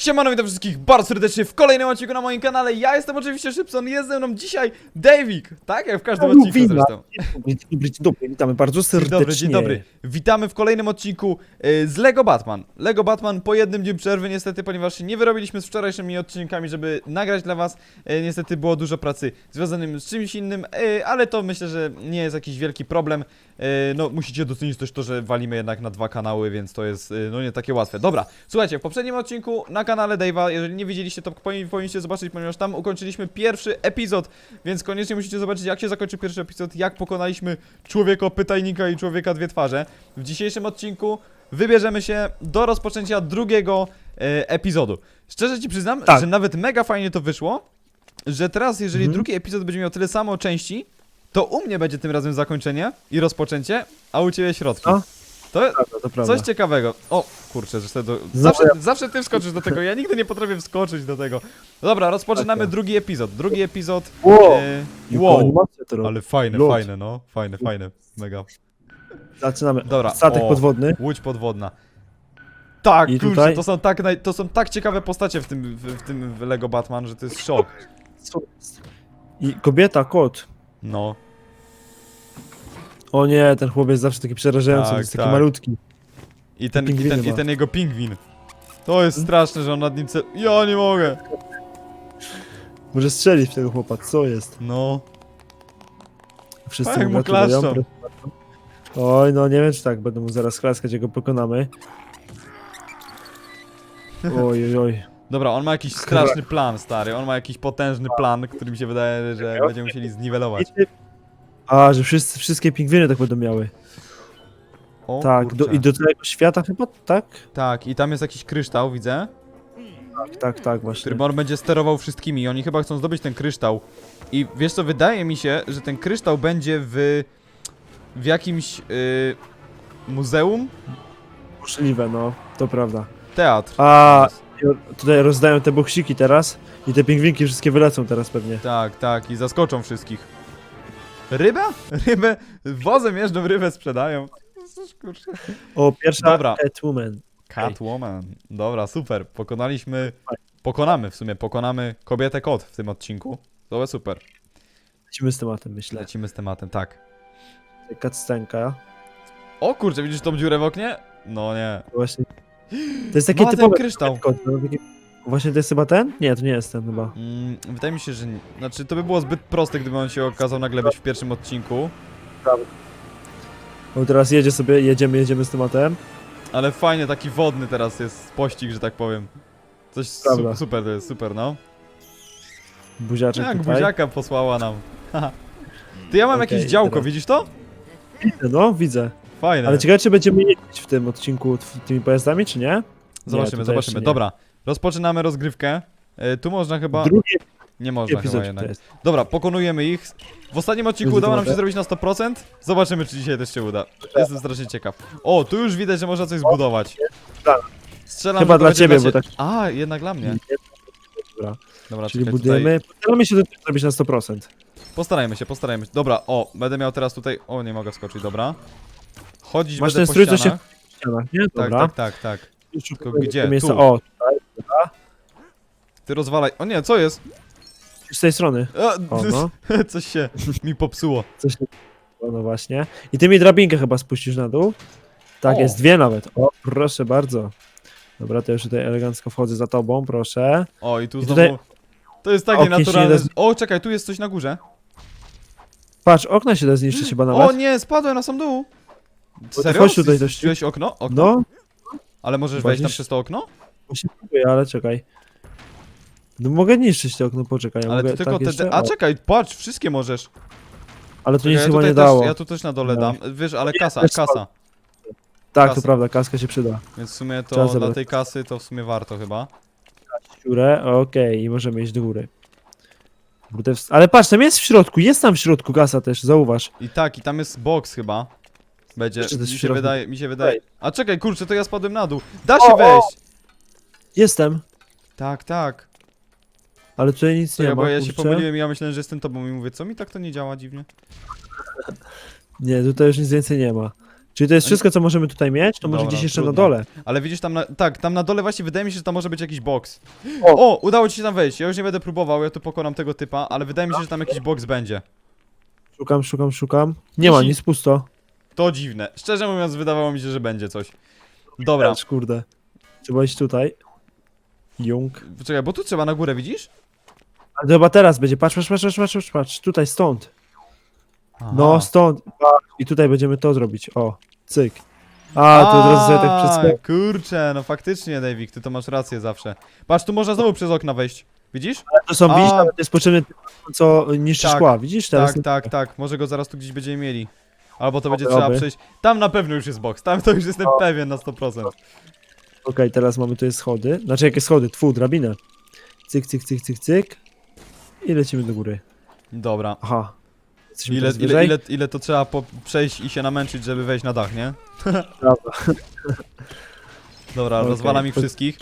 Siemano, witam wszystkich bardzo serdecznie w kolejnym odcinku na moim kanale. Ja jestem oczywiście Szybson, jest ze mną dzisiaj Davik, tak? Jak w każdym odcinku zresztą. Dzień dobry, dzień dobry, witamy bardzo Dzień serdecznie. dobry, dzień dobry. Witamy w kolejnym odcinku y, z Lego Batman. Lego Batman po jednym dniu przerwy niestety, ponieważ nie wyrobiliśmy z wczorajszymi odcinkami, żeby nagrać dla was. Y, Niestety było dużo pracy związanym z czymś innym, y, ale to myślę, że nie jest jakiś wielki problem. Y, No, musicie docenić też to, że walimy jednak na dwa kanały, więc to jest y, no nie takie łatwe. Dobra, słuchajcie, w poprzednim odcinku na kanale Dave'a, jeżeli nie widzieliście, to powinni- powinniście zobaczyć, ponieważ tam ukończyliśmy pierwszy epizod, więc koniecznie musicie zobaczyć, jak się zakończy pierwszy epizod, jak pokonaliśmy człowieka pytajnika i człowieka dwie twarze. W dzisiejszym odcinku wybierzemy się do rozpoczęcia drugiego e, epizodu. Szczerze ci przyznam, Tak. że nawet mega fajnie to wyszło, że teraz, jeżeli Mhm. drugi epizod będzie miał tyle samo części, to u mnie będzie tym razem zakończenie i rozpoczęcie, a u ciebie środki. A? To Prawda, to prawda. coś ciekawego. O, kurczę, że sobie do... Zawsze, zawsze ty wskoczysz do tego, ja nigdy nie potrafię wskoczyć do tego. Dobra, rozpoczynamy Taka. drugi epizod. Drugi epizod. Wow, E, wow. to robi. Ale fajne, Lód. fajne, no. Fajne, fajne. Mega. Zaczynamy. Dobra, Statek o. podwodny. Łódź podwodna. Tak, I kurczę, tutaj? to są tak, naj- to są tak ciekawe postacie w tym, w, w tym Lego Batman, że to jest szok. I kobieta, kot. No. O nie, ten chłopiec jest zawsze taki przerażający, Tak, jest taki tak. malutki. I ten, i Pingwiny ten, i ma. ten jego pingwin. To jest straszne, że on nad nim cel... Ja nie mogę. Może strzelić w tego chłopa, co jest? No. Wszyscy Tak, mu mu gratulują. klaszczą. proszę bardzo. Oj, no nie wiem czy tak, będę mu zaraz klaskać, jak go pokonamy. Oj, oj, oj. Dobra, on ma jakiś straszny plan, stary. On ma jakiś potężny plan, który mi się wydaje, że będziemy musieli zniwelować. A, że wszyscy, wszystkie pingwiny tak będą miały. O, tak, do, kurczę. i do całego świata chyba, tak? Tak, i tam jest jakiś kryształ, widzę. Tak, tak, tak, właśnie. Którym on będzie sterował wszystkimi i oni chyba chcą zdobyć ten kryształ. I wiesz co, wydaje mi się, że ten kryształ będzie w... w jakimś... y, muzeum? Możliwe, no, to prawda. Teatr. A, i tutaj rozdają te boksiki teraz i te pingwinki wszystkie wylecą teraz pewnie. Tak, tak, i zaskoczą wszystkich. Ryba? Rybę? Wozem jeżdżą, rybę sprzedają. Kurczę. O, pierwsza Dobra. Catwoman. Catwoman. Dobra, super. Pokonaliśmy... Pokonamy w sumie, pokonamy kobietę kot w tym odcinku. To jest super. Lecimy z tematem, myślę. Lecimy z tematem, tak. Cutscenka. O kurczę, widzisz tą dziurę w oknie? No nie. Właśnie. To jest takie Ma ten typowe kryształ. kot, no, takie... Właśnie to jest chyba ten? Nie, to nie jest ten chyba. Mm, wydaje mi się, że. Nie. Znaczy, to by było zbyt proste, gdyby on się okazał nagle być w pierwszym odcinku. O, teraz jedzie sobie, jedziemy, jedziemy z tematem. Ale fajnie, taki wodny teraz jest pościg, że tak powiem. Coś su Prawda. super, to jest super, no. Buziaczek Jak tutaj. buziaka posłała nam. Haha. Ty ja mam Okej, jakieś działko, teraz. widzisz to? Widzę, no, widzę. Fajne. Ale ciekawe, czy będziemy jeździć w tym odcinku tymi pojazdami, czy nie? zobaczymy, tutaj zobaczymy. nie. Dobra, rozpoczynamy rozgrywkę. E, tu można chyba. Drugi Nie można chyba jednak. Dobra, pokonujemy ich. W ostatnim odcinku udało nam się zrobić na 100%. Zobaczymy, czy dzisiaj też się uda. Jestem strasznie ciekaw. O, tu już widać, że można coś zbudować. tak. Strzelam, Chyba dla ciebie, cie- bo tak- A, jednak dla mnie. Dobra, Dobra, czyli czekaj, budujemy. Postaramy się to zrobić na 100%. Tutaj... Postarajmy się, postarajmy się. Dobra, o, będę miał teraz tutaj... O, nie mogę wskoczyć, dobra. Chodzić Masz będę ten strój, co się- Nie? Tak, Dobra. tak, tak, tak. Już Tylko gdzie? Tu. O, tutaj. Ty rozwalaj... O nie, co jest? Z tej strony. A, O, no. Coś się mi popsuło. Coś nie... o, no właśnie. I ty mi drabinkę chyba spuścisz na dół. Tak, O. jest dwie nawet. O, proszę bardzo. Dobra, to już tutaj elegancko wchodzę za tobą, proszę. O, i tu I znowu... tutaj- To jest takie Okien się nie naturalne... da z- O, czekaj, tu jest coś na górze. Patrz, okna się da zniszczyć chyba O nawet. nie, spadłem na sam dół. Serio? chodź tutaj też. Zniszczyłeś okno? okno? No, Ale możesz wejść tam przez to okno? Właśnie próbuję, ale czekaj. No mogę niszczyć to okno, poczekaj. Ale mogę ty tylko tak te... jeszcze? A O, czekaj, patrz, wszystkie możesz. ale to Czekaj, nic ja chyba tutaj nie też, dało. Ja tu też na dole No. dam. Wiesz, ale kasa, też kasa. Tak, to prawda, kaska się przyda. Więc w sumie Trzeba to dla zebrać. tej kasy to w sumie warto chyba. Dziurę, okej, i możemy iść do góry. Kurde, Ale patrz, tam jest w środku, jest tam w środku kasa też, zauważ. I tak, i tam jest box chyba. Będzie, to mi się środek? wydaje, mi się wydaje. A czekaj, kurczę, to ja spadłem na dół. Da się O, o! wejść! Jestem, Tak, tak. ale tutaj nic Co nie ja, ma. bo ja się kurczę. pomyliłem i ja myślałem, że jestem tobą i mówię, co mi tak to nie działa dziwnie? Nie, tutaj już nic więcej nie ma. Czyli to jest wszystko, co możemy tutaj mieć, to może Dobra, gdzieś jeszcze trudno. na dole. Ale widzisz tam na, tak, tam na dole właśnie wydaje mi się, że tam może być jakiś box. O! Udało ci się tam wejść. Ja już nie będę próbował, ja tu pokonam tego typa, ale wydaje mi się, że tam jakiś box będzie. Szukam, szukam, szukam. Nie ma Jeśli- nic, pusto. To dziwne. Szczerze mówiąc, wydawało mi się, że będzie coś. Dobra, Patrz, kurde. Trzeba iść tutaj. Jung. poczekaj, bo tu trzeba na górę, widzisz? Ale to chyba teraz będzie. Patrz, patrz, patrz, patrz, patrz, patrz, patrz. Tutaj, stąd. Aha. No, stąd. Patrz. I tutaj będziemy to zrobić. O, cyk. A, to od razu sobie tak przedstawię. Kurczę, no faktycznie, Davik, ty to masz rację zawsze. Patrz, tu można znowu przez okna wejść. Widzisz? To są, A. widzisz, nawet jest potrzebny co niszczy Tak, szkła. Widzisz? Teraz Tak, tak, tak. Może go zaraz tu gdzieś będziemy mieli. Albo to będzie Oby, trzeba oby. przejść. Tam na pewno już jest box. Tam to już jestem pewien na 100%. Okej, teraz mamy tutaj schody. Znaczy, jakie schody? Tfu, drabinę. Cyk, cyk, cyk, cyk, cyk. I lecimy do góry. Dobra. Aha. Jesteśmy Ile, teraz ile, wyżej? ile, ile to trzeba po przejść i się namęczyć, żeby wejść na dach, nie? Dobra, Okej. rozwalam ich wszystkich.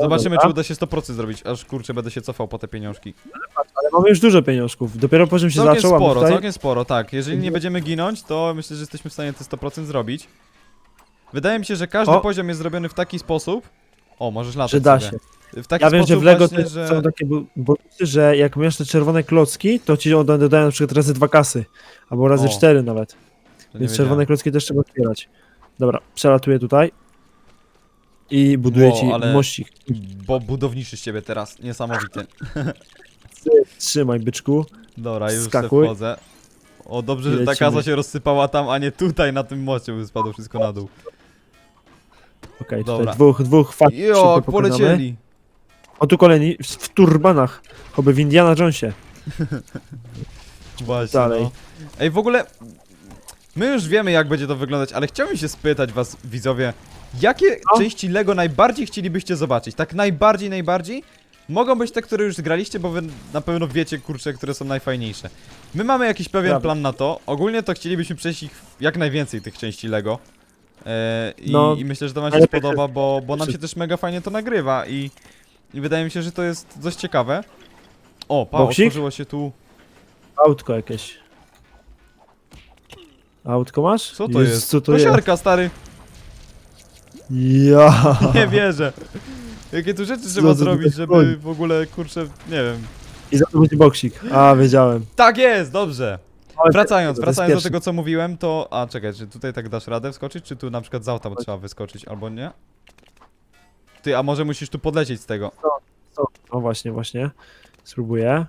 Zobaczymy, Dobra. czy uda się 100% zrobić. Aż kurczę, będę się cofał po te pieniążki. Ale mamy już dużo pieniążków. Dopiero po czym się Całkiem zaczął, a my sporo, tutaj... całkiem sporo, tak. Jeżeli nie będziemy ginąć, to myślę, że jesteśmy w stanie te 100% zrobić. Wydaje mi się, że każdy O. poziom jest zrobiony w taki sposób. O, możesz latać Że da sobie. się. W taki Ja wiem, sposób że w Lego właśnie, też że... są takie bu- bonusy, że jak masz te czerwone klocki, to ci one dodają na przykład razy dwa kasy. Albo razy O. cztery nawet. że nie Więc wiedziałem. czerwone klocki też trzeba otwierać. Dobra, przelatuję tutaj. I buduję Wow, ci ale- mościk. Bo budowniczy z ciebie teraz, niesamowity. Trzymaj, byczku. Dobra, już se Skakuj. wchodzę. O, dobrze, że ta lecimy. kaza się rozsypała tam, a nie tutaj na tym moście, by spadło wszystko na dół. Okej, Dobra. tutaj dwóch, dwóch fakt Jo, polecieli. O, tu kolejni w, w turbanach. Oby w Indiana Jonesie. Właśnie, Dalej. No. Ej, w ogóle my już wiemy jak będzie to wyglądać, ale chciałbym się spytać was widzowie, jakie No. części Lego najbardziej chcielibyście zobaczyć? Tak najbardziej, najbardziej? Mogą być te, które już zgraliście, bo wy na pewno wiecie, kurczę, które są najfajniejsze. My mamy jakiś pewien Prawda. plan na to. Ogólnie to chcielibyśmy przejść ich jak najwięcej tych części Lego. E, i, No, I myślę, że to wam się spodoba, bo, bo nam się wszyscy. też mega fajnie to nagrywa i, i wydaje mi się, że to jest dość ciekawe. O, pa, Boksik? otworzyło się tu. Autko jakieś. Autko masz? Co to Jezus, jest? Co to jest? Kosiarka, stary. Ja. Nie wierzę. Jakie tu rzeczy trzeba zrobić, żeby w ogóle, kurczę, nie wiem. I za to będzie boksik. A, wiedziałem. Tak jest, dobrze. Wracając, wracając do tego, co mówiłem, to... A, czekaj, czy tutaj tak dasz radę wskoczyć, czy tu na przykład z auta trzeba wyskoczyć, albo nie? Ty, a może musisz tu podlecieć z tego? O, właśnie, właśnie. Spróbuję.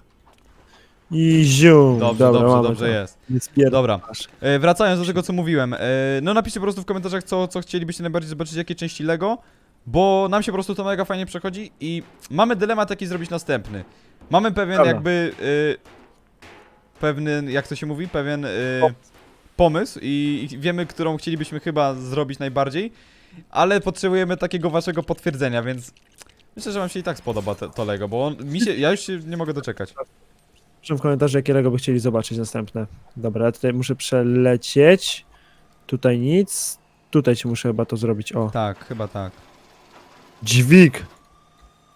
I zium. Dobrze, Dobra, dobrze, mamy dobrze to. jest. Nie. Dobra, e, wracając do tego, co mówiłem. E, no napiszcie po prostu w komentarzach, co, co chcielibyście najbardziej zobaczyć, jakie części Lego, bo nam się po prostu to mega fajnie przechodzi i mamy dylemat, jaki zrobić następny. Mamy pewien Dobra. jakby... Pewny, jak to się mówi, pewien e, Pomysł. i, i wiemy, którą chcielibyśmy chyba zrobić najbardziej, ale potrzebujemy takiego waszego potwierdzenia, więc myślę, że wam się i tak spodoba te, to Lego, bo on, mi się, ja już się nie mogę doczekać. Proszę w komentarzu, jakie Lego by chcieli zobaczyć następne. Dobra, ja tutaj muszę przelecieć. Tutaj nic. Tutaj ci muszę chyba to zrobić. O, Tak, chyba tak. dźwig.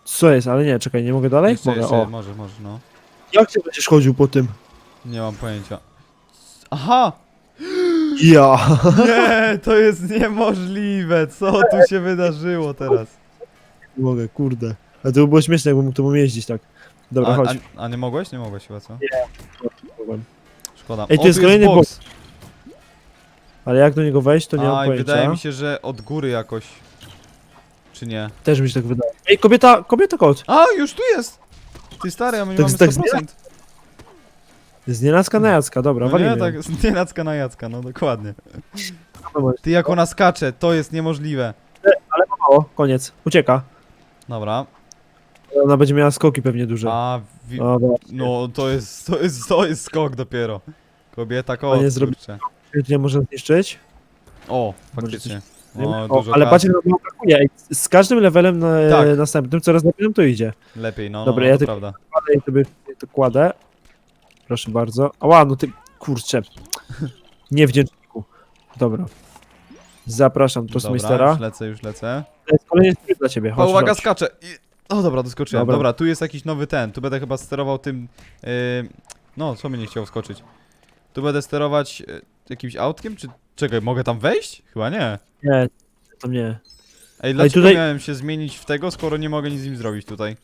Co jest? Ale nie, czekaj, nie mogę dalej? Jeszcze, Mogę, jeszcze, o. może, może, no. Jak ty będziesz chodził po tym? Nie mam pojęcia. Aha! Ja. Nie, to jest niemożliwe. Co tu się wydarzyło teraz? Nie mogę, kurde. A to by było śmieszne, jakbym mógł tobą jeździć tak. Dobra, A, chodź. a, a nie mogłeś? Nie mogłeś chyba, co? Mogłem. Szkoda. Ej, tu O, jest kolejny box. Ale jak do niego wejść, to nie mam pojęcia. wydaje mi się, że od góry jakoś. Czy nie? Też mi się tak wydaje. Ej, kobieta, kobieta kot. A, już tu jest! Ty stary, a my Tak- mamy tak 100%. Z nienacka na jacka, dobra, No walimy. nie, tak, nie nacka na jacka, no dokładnie. Ty jak ona skacze, to jest niemożliwe. Mało, koniec. Ucieka. Dobra. Ona będzie miała skoki pewnie duże. A, wi- Dobra. no to jest, to jest, to jest skok dopiero. Kobieta kot, nie zrobi- kurczę. Nie można zniszczyć. O, Może faktycznie. O, O, dużo ale kasy. patrzcie, jak nam brakuje. Ej, Z każdym levelem na, Tak. następnym coraz lepiej nam to idzie. Lepiej, no, Dobra, no, ja to ty- prawda. Ale i sobie to kładę. Proszę bardzo. Ała, no ty, kurczę. Niewdzięczniku. Dobra. Zapraszam do Dobra, już lecę, już lecę. To jest kolejny tryb dla ciebie. O, Chodź, uwaga, chodź. skaczę. I... O, dobra, doskoczyłem. Dobra. Dobra. tu jest jakiś nowy ten. Tu będę chyba sterował tym... Yy... No, co mnie nie chciało skoczyć? Tu będę sterować... Yy... jakimś autkiem, czy... Czekaj, mogę tam wejść? Chyba nie. Nie, to nie. Ej, dlaczego tutaj- miałem się zmienić w tego, skoro nie mogę nic z nim zrobić tutaj?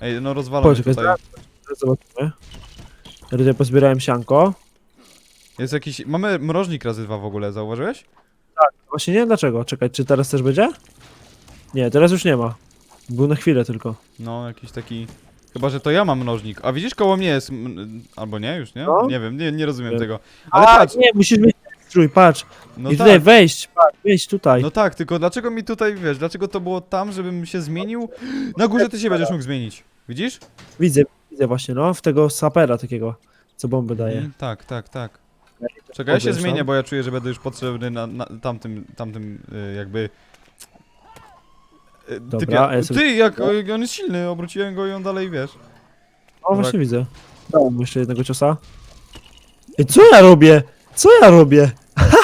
Ej, no rozwalam Poczekaj, tutaj. Teraz zobaczymy. Ja tutaj pozbierałem sianko. Jest jakiś... Mamy mrożnik razy dwa w ogóle, zauważyłeś? Właśnie nie wiem dlaczego. Czekaj, czy teraz też będzie? Nie, teraz już nie ma. Był na chwilę tylko. No, jakiś taki... Chyba, że to ja mam mnożnik. A widzisz, koło mnie jest... m- Albo nie, już nie? No. Nie wiem, nie, nie rozumiem tego. Ale A, patrz, nie, musisz mieć strój, patrz. no I tak. tutaj wejść, patrz, wejść tutaj. No tak, tylko dlaczego mi tutaj, wiesz, dlaczego to było tam, żebym się zmienił? Na górze ty się będziesz mógł zmienić. Widzisz? Widzę, widzę właśnie, no, w tego sapera takiego, co bomby daje. Mm, tak, tak, tak. Czekaj, ja się Podwieszam. zmienię, bo ja czuję, że będę już potrzebny na, na tamtym, tamtym y, jakby... y, Dobra, typie. a ja sobie- Ty, jak y, on jest silny, obróciłem go i on dalej, wiesz. O, właśnie widzę. Dałem mu jeszcze jednego ciosa. Ej, co ja robię? Co ja robię?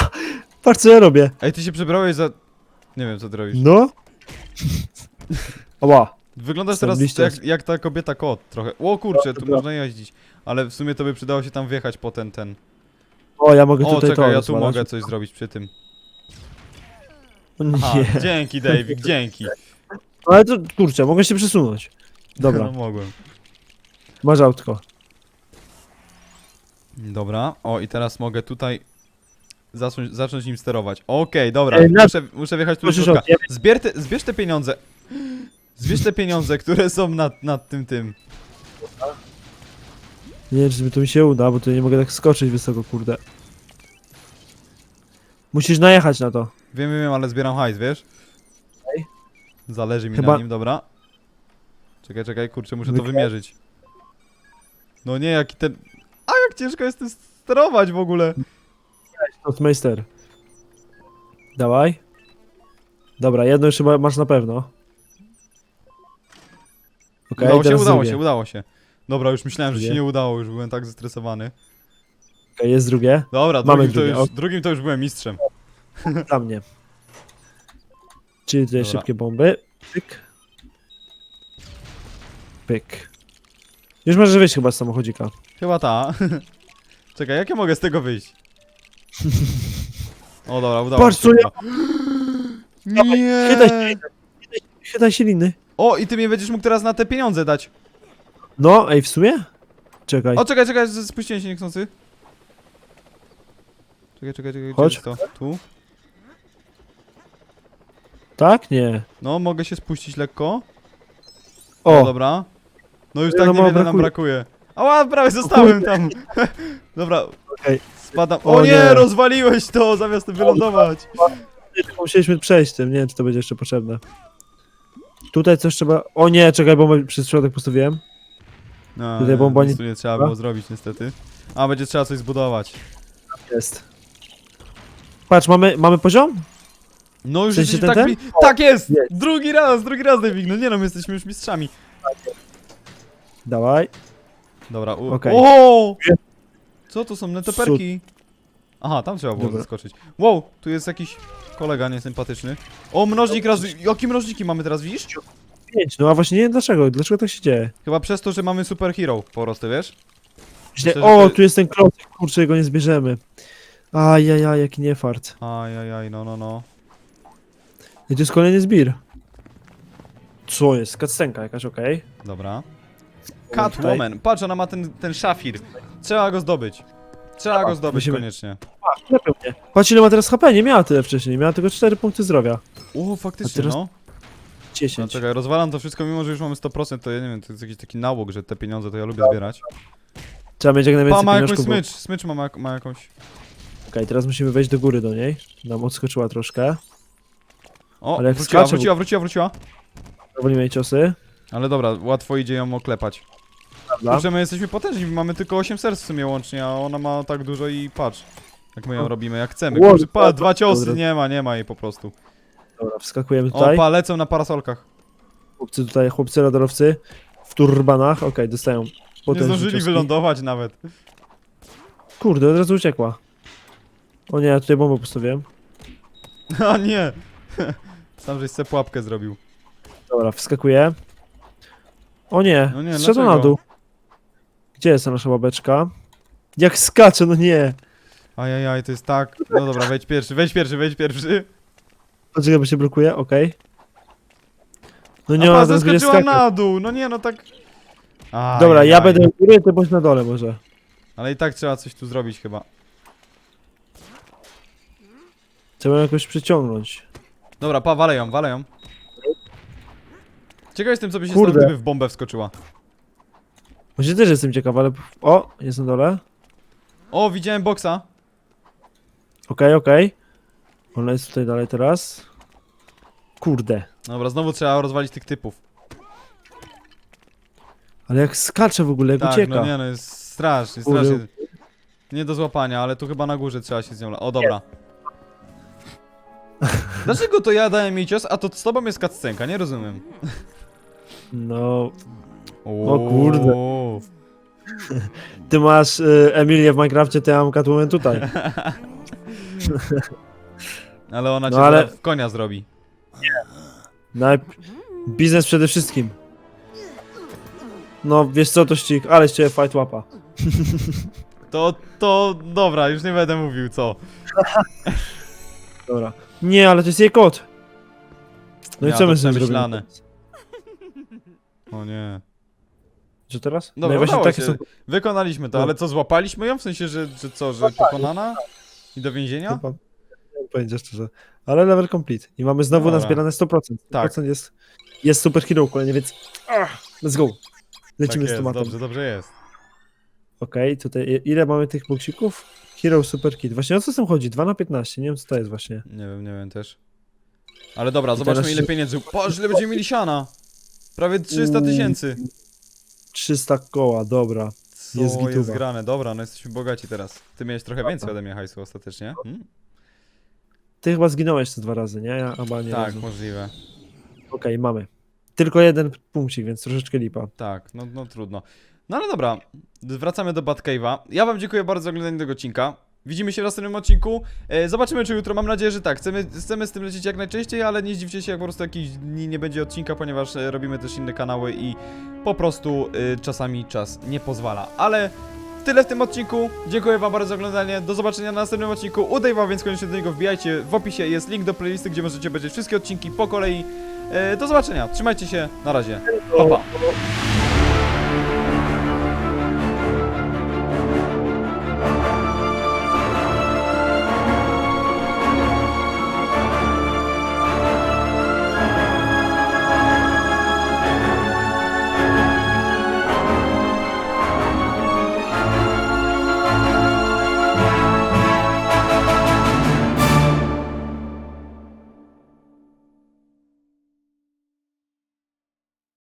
Patrz, co ja robię. Ej, ty się przebrałeś za... Nie wiem, co ty robisz. No. Oła. Wyglądasz teraz jak, jak ta kobieta kot trochę. O kurczę, tu dobra. można jeździć. Ale w sumie to by przydało się tam wjechać po ten, ten. O, ja mogę O, tutaj czekaj, to ja tu rozwalać. mogę coś zrobić przy tym. O Aha, Nie. dzięki Davik, dzięki. Ale to, kurczę, mogę się przesunąć. Dobra, No mogłem. masz autko. Dobra, o i teraz mogę tutaj zacząć, zacząć nim sterować. Okej, dobra, Ej, na- muszę, muszę wjechać tu do środka. Zbier te, zbierz te pieniądze. Zbierz te pieniądze, które są nad, nad tym tym. Nie wiem, czy to mi się uda, bo tu nie mogę tak skoczyć wysoko, kurde. Musisz najechać na to. Wiem, wiem, ale zbieram hajs, wiesz? Okej. Zależy mi Chyba- na nim, dobra. Czekaj, czekaj, kurczę, muszę to wymierzyć. No nie, jaki ten... A jak ciężko jest tym sterować w ogóle. Notmeister. Dawaj. Dobra, jedno już chyba masz na pewno. Okej, udało się, teraz udało drugie. się, udało się. Dobra, już myślałem, że się Drugie. nie udało, już byłem tak zestresowany. Okej, jest drugie. Dobra, Mamy drugim to, drugie, już, drugim to już byłem mistrzem. Dla mnie. Czyli tutaj Dobra. szybkie bomby. Pyk. Pyk. Już możesz wyjść chyba z samochodzika. Chyba ta. Czekaj, jak ja mogę z tego wyjść? O dobra, udało Patrz, się. co ja-. Nie! Chytaj się. Chytaj się liny. O, i ty mnie będziesz mógł teraz na te pieniądze dać. No, ej, w sumie? Czekaj. O, czekaj, czekaj, z- spuściłem się niechcący. Czekaj, czekaj, czekaj, Chodź. gdzie jest to? Tu? Tak? Nie. No, mogę się spuścić lekko. O, O, dobra. No już tak no, mało niewiele nam brakuje. Ała, prawie zostałem tam. dobra, Okej. spadam. O O nie, nie. rozwaliłeś to, zamiast wylądować. musieliśmy przejść tym. Nie wiem, czy to będzie jeszcze potrzebne. Tutaj coś trzeba... O nie, czekaj, bo przez środek postawiłem. No, Tutaj bomba nic nie- tu nie trzeba było zrobić niestety. A, będzie trzeba coś zbudować. Jest. Patrz, mamy, mamy poziom? No już W sensie ten, tak... Mi... Tak jest! Jest. Drugi raz, drugi raz, David. No nie no, my jesteśmy już mistrzami. Dawaj. Dobra, u... Okej. O! Co to są netoperki? Aha, tam trzeba było Dobra. zaskoczyć. Wow, tu jest jakiś kolega niesympatyczny. O, mnożnik razy... Jakie mnożniki mamy teraz, widzisz? Pięć. No a właśnie nie wiem dlaczego. Dlaczego tak się dzieje? Chyba przez to, że mamy superhero po prostu, wiesz? Myślę, że O, to- tu jest ten klocek, kurczę, go nie zbierzemy. Ajajaj, jaki niefart. Ajajaj, no, no, no. I to jest kolejny zbir. Co jest? Kaccenka jakaś, okej. Dobra. Catwoman, patrz, ona ma ten, ten szafir. Trzeba go zdobyć. Trzeba go zdobyć musimy- koniecznie. Klepią mnie. Patrz ile ma teraz HP, nie miała tyle wcześniej, miała tylko 4 punkty zdrowia. O, A faktycznie, teraz- no. 10. No czekaj, rozwalam to wszystko, mimo że już mamy 100%, to ja nie wiem, to jest jakiś taki nałóg, że te pieniądze to ja lubię zbierać. Trzeba mieć jak Pa, najwięcej ma jakąś pieniążków. bo- smycz, smycz ma, ma, ma jakąś... Okej, teraz musimy wejść do góry do niej. Nam odskoczyła troszkę. O, Ale jak wróciła, skacze, wróciła, wróciła, wróciła. Wolimy jej ciosy. Ale dobra, łatwo idzie ją oklepać. Prawda? Kurczę, my jesteśmy potężni, mamy tylko 8 serc w sumie łącznie, a ona ma tak dużo i patrz. Jak my ją robimy, jak chcemy. Ło, Kurczę, pa, dwa ciosy, dobra. nie ma, nie ma jej po prostu. Dobra, wskakujemy O, tutaj. pa, lecą na parasolkach. Chłopcy tutaj, chłopcy radarowcy w turbanach. Okej, dostają Nie potężne zdążyli cioski. wylądować nawet. Kurde, od razu uciekła. O nie, ja tutaj bombę postawiłem. A nie! Sam żeś se pułapkę zrobił. Dobra, wskakuję. O nie, No nie, na dlaczego? dół. Gdzie jest ta nasza babeczka? Jak skacze, no nie. Ajajaj, to jest tak. No dobra, wejdź pierwszy, wejdź pierwszy, wejdź pierwszy. Poczekaj, bo się blokuje, okej. No nie, ona pa, teraz będzie zeskoczyła skakać. na dół, no nie, no tak... Dobra, ja Ajajaj. będę u góry, ty bądź na dole może. Ale i tak trzeba coś tu zrobić chyba. Trzeba ją jakoś przyciągnąć. Dobra, pa, walę ją, walę ją. Ciekaw jestem, co by się Kurde. stało, gdyby w bombę wskoczyła. Właśnie też jestem ciekaw, ale... O, jest na dole. O, widziałem boksa. Okej, okej. Ona jest tutaj dalej teraz. Kurde. Dobra, znowu trzeba rozwalić tych typów. Ale jak skacze w ogóle, jak Tak, ucieka. no nie, no jest strasznie, Kurde. strasznie. Nie do złapania, ale tu chyba na górze trzeba się z nią... la- O, dobra. Dlaczego to ja dałem jej cios, a to z tobą jest cutscenka? Nie rozumiem. No, O kurde. ty masz y, Emilię w Minecrafcie, to ja mam Catwoman tutaj. Ale ona No, cię ale- ale... w konia zrobi. Najp... Biznes przede wszystkim. No, wiesz co, to ścig, ale ciebie fight łapa. To, to, dobra, już nie będę mówił co. Dobra. Nie, ale to jest jej kot. No i co to my z tym przemyślane. zrobimy? O nie. Że teraz? Dobra, no i właśnie udało takie się. są... Wykonaliśmy to, No. ale co, złapaliśmy ją? W sensie, że, że co, że pokonana? I do więzienia? Chyba. Nie mam pojęcia szczerze. Ale level complete. I mamy znowu Dobra. nazbierane 100%. 100% Tak. jest, jest super hero kolejny, więc ach, let's go. Tak Lecimy z jest, tematem. dobrze, dobrze jest. Okej, tutaj i- ile mamy tych boksików? Hero Super Kit. Właśnie o co z tym chodzi? 2 na 15, nie wiem co to jest właśnie. Nie wiem, nie wiem też. Ale dobra, I zobaczmy teraz ile się- pieniędzy. Patrz, ile będziemy mieli siana. Prawie 300 tysięcy. 300 koła, dobra. Co Jest jest, grane? Dobra, no jesteśmy bogaci teraz. Ty miałeś trochę więcej ode mnie hajsu ostatecznie. Hmm? Ty chyba zginąłeś te dwa razy, nie? Ja chyba nie Tak, razu. możliwe. Okej, mamy. Tylko jeden punkcik, więc troszeczkę lipa. Tak, no, no trudno. No ale dobra, wracamy do Batcave'a. Ja wam dziękuję bardzo za oglądanie tego odcinka. Widzimy się w następnym odcinku. E, zobaczymy czy jutro, mam nadzieję, że tak. Chcemy, chcemy z tym lecieć jak najczęściej, ale nie zdziwcie się jak po prostu jakiś dni nie będzie odcinka, ponieważ e, robimy też inne kanały i po prostu e, czasami czas nie pozwala. Ale tyle w tym odcinku. Dziękuję wam bardzo za oglądanie. Do zobaczenia na następnym odcinku. Udaj wam, więc koniecznie do niego wbijajcie. W opisie jest link do playlisty, gdzie możecie obejrzeć wszystkie odcinki po kolei. E, do zobaczenia. Trzymajcie się. Na razie. Pa, pa.